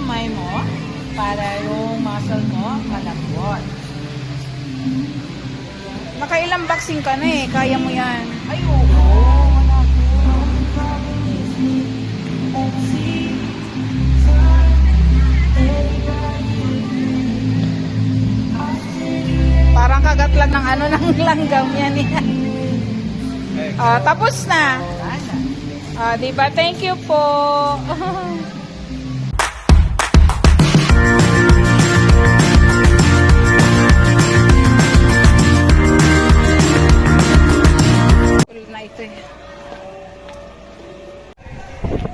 kamay mo para yung muscle mo malambot. Nakailang vaccine ka na eh. Kaya mo yan. Ay, oo. Wala Parang kagat lang ng ano ng langgam yan eh. Ah, tapos na. Wala na. Ah, di ba? Thank you po. Ulit na ito eh.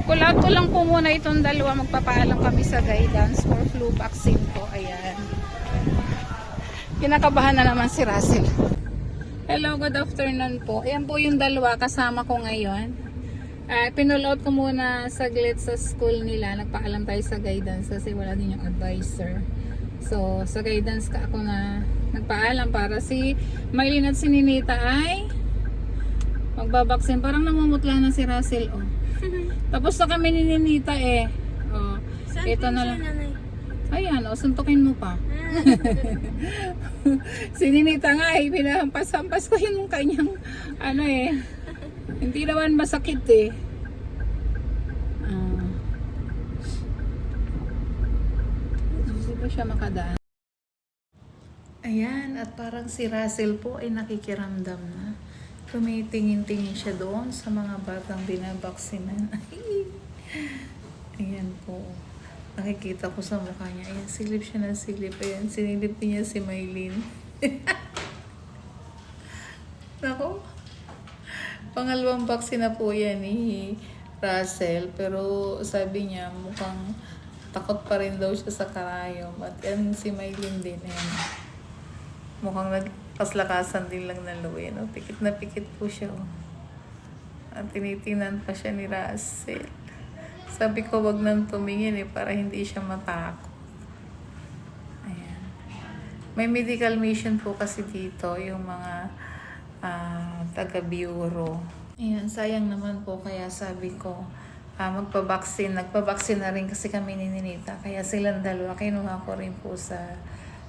Pull ko lang po muna itong dalawa. Magpapaalam kami sa guidance for flu vaccine po. Ayan. Kinakabahan na naman si Russell. Hello, good afternoon po. Ayan po yung dalawa kasama ko ngayon. Uh, pinull out ko muna saglit sa school nila. Nagpaalam tayo sa guidance kasi wala din yung advisor. So, sa guidance ka ako na nagpaalam para si Maylin at si Ninita ay magbabaksin. Parang namumutla na si Russell, oh. Tapos na kami ni Ninita, eh. Oh, ito na lang. Ayan, oh, suntukin mo pa. si Ninita nga eh, pinahampas-hampas ko yung kanyang ano eh. Hindi naman masakit eh. Ah. Hindi ba siya makadaan? Ayan, at parang si Russell po ay nakikiramdam na. Tumitingin-tingin siya doon sa mga batang binabaksinan. Ayan po. Nakikita ko sa mukha niya. Ayan, silip siya ng silip. Ayan, sinilip niya si Maylin. Nako. Pangalawang vaccine na po yan ni Russell. Pero sabi niya, mukhang takot pa rin daw siya sa karayom. At yan si Maylin din. Ayan. Mukhang nagpaslakasan din lang ng luwi. No? Pikit na pikit po siya. Oh. At tinitingnan pa siya ni Russell. Sabi ko, wag nang tumingin eh, para hindi siya matakot. Ayan. May medical mission po kasi dito, yung mga ah, taga-bureau. Ayan, sayang naman po, kaya sabi ko, ah, magpabaksin. Nagpabaksin na rin kasi kami ni Ninita. Kaya silang dalawa, kinuha ko rin po sa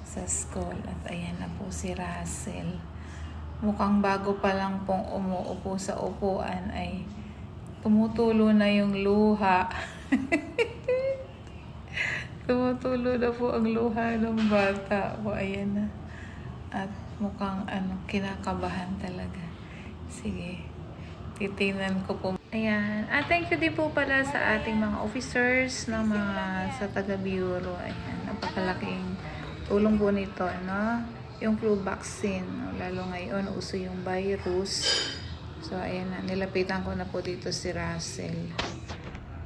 sa school. At ayan na po si Russell. Mukhang bago pa lang pong umuupo sa upuan ay tumutulo na yung luha. tumutulo na po ang luha ng bata. O, ayan na. At mukhang ano, kinakabahan talaga. Sige. Titingnan ko po. Ayan. Ah, thank you din po pala sa ating mga officers ng mga sa taga-bureau. Ayan. Napakalaking tulong po nito, ano? Yung flu vaccine. no? Lalo ngayon, uso yung virus. So, ayan. Nilapitan ko na po dito si Russell.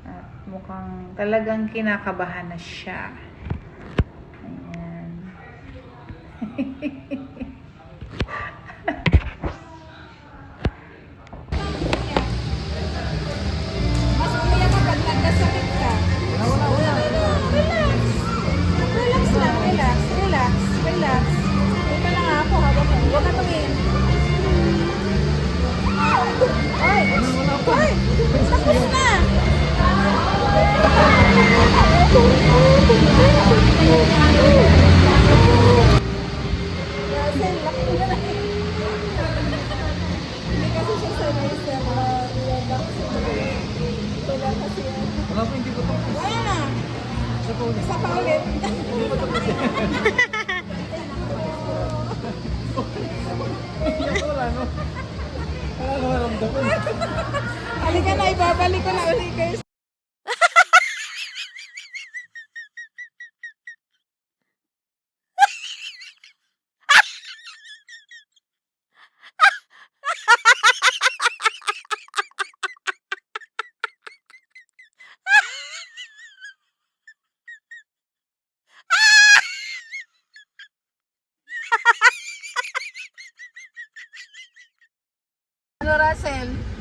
At mukhang talagang kinakabahan na siya. Ayan. Wala po, hindi ko to. Wala na. Isa po ulit. Isa pa ulit. Iyak ko wala, no? Wala ko maramdaman. Halika na, ibabalik ko na ulit kayo. Russell?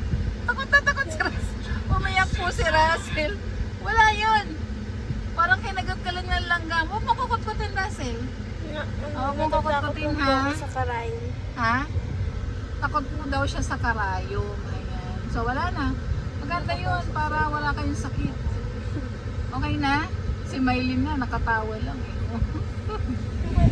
Takot na takot si Russell. Umiyak po si Russell. Wala yun. Parang kinagat ka lang ng langgam. Huwag mo kukutkutin, Russell. Oo, kung kukutkutin, ha? Sa karayin. Ha? Takot po daw siya sa karayom. Ayan. So, wala na. Maganda yun para wala kayong sakit. Okay na? Si Maylin na, nakatawa lang eh.